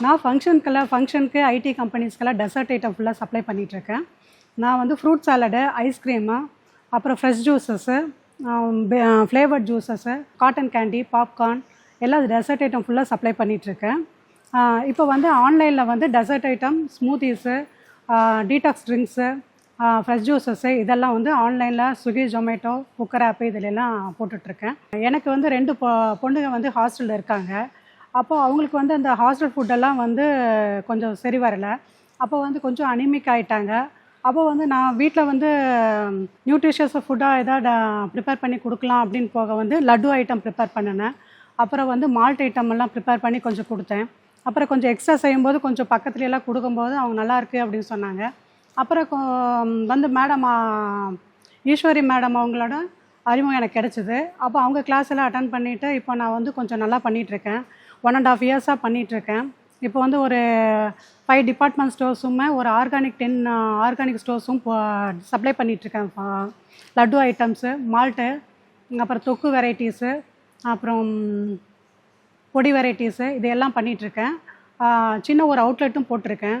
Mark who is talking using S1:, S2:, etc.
S1: நான் ஃபங்க்ஷனுக்கெல்லாம் ஃபங்க்ஷனுக்கு ஐடி கம்பெனிஸ்க்கெல்லாம் டெசர்ட் ஐட்டம் ஃபுல்லாக சப்ளை பண்ணிகிட்ருக்கேன் நான் வந்து ஃப்ரூட் சாலடு ஐஸ்கிரீமு அப்புறம் fresh juices flavoured juices cotton candy popcorn எல்லா டெசர்ட் ஐட்டம் ஃபுல்லாக சப்ளை பண்ணிகிட்ருக்கேன் இப்போ வந்து ஆன்லைனில் வந்து dessert item smoothies detox drinks fresh juices இதெல்லாம் வந்து ஆன்லைனில் ஸ்விக்கி ஜொமேட்டோ குக்கர் ஆப்பு இதிலெல்லாம் போட்டுட்ருக்கேன் எனக்கு வந்து ரெண்டு பொ பொண்ணுங்க வந்து ஹாஸ்டலில் இருக்காங்க. அப்போ அவங்களுக்கு வந்து அந்த ஹாஸ்டல் ஃபுட்டெல்லாம் வந்து கொஞ்சம் சரி வரலை. அப்போ வந்து கொஞ்சம் அனிமிக் ஆகிட்டாங்க அப்போ வந்து நான் வீட்டில் வந்து நியூட்ரிஷியஸ் ஃபுட்டாக எதாவது ப்ரிப்பேர் பண்ணி கொடுக்கலாம் அப்படின்னு போக வந்து லட்டு ஐட்டம் ப்ரிப்பேர் பண்ணினேன். அப்புறம் வந்து மால்ட் ஐட்டம் எல்லாம் ப்ரிப்பேர் பண்ணி கொஞ்சம் கொடுத்தேன். அப்புறம் கொஞ்சம் எக்ஸ்ட்ரா செய்யும்போது கொஞ்சம் பக்கத்துலலாம் கொடுக்கும்போது அவங்க நல்லாயிருக்கு அப்படின்னு சொன்னாங்க. அப்புறம் வந்து மேடம் ஈஸ்வரி மேடம் அவங்களோட அறிமுகம் எனக்கு கிடச்சிது. அப்போ அவங்க கிளாஸ் எல்லாம் அட்டன் பண்ணிவிட்டு இப்போ நான் வந்து கொஞ்சம் நல்லா பண்ணிகிட்ருக்கேன் ஒன் அண்ட் ஆஃப் இயர்ஸாக பண்ணிகிட்ருக்கேன் இப்போ வந்து ஒரு ஃபைவ் டிபார்ட்மெண்ட் ஸ்டோர்ஸுமே ஒரு ஆர்கானிக் டென் ஆர்கானிக் ஸ்டோர்ஸும் சப்ளை பண்ணிகிட்ருக்கேன் லட்டு ஐட்டம்ஸு மால்ட்டு அப்புறம் தொக்கு வெரைட்டிஸு அப்புறம் பொடி வெரைட்டிஸு இது எல்லாம் பண்ணிகிட்ருக்கேன் சின்ன ஒரு அவுட்லெட்டும் போட்டிருக்கேன்.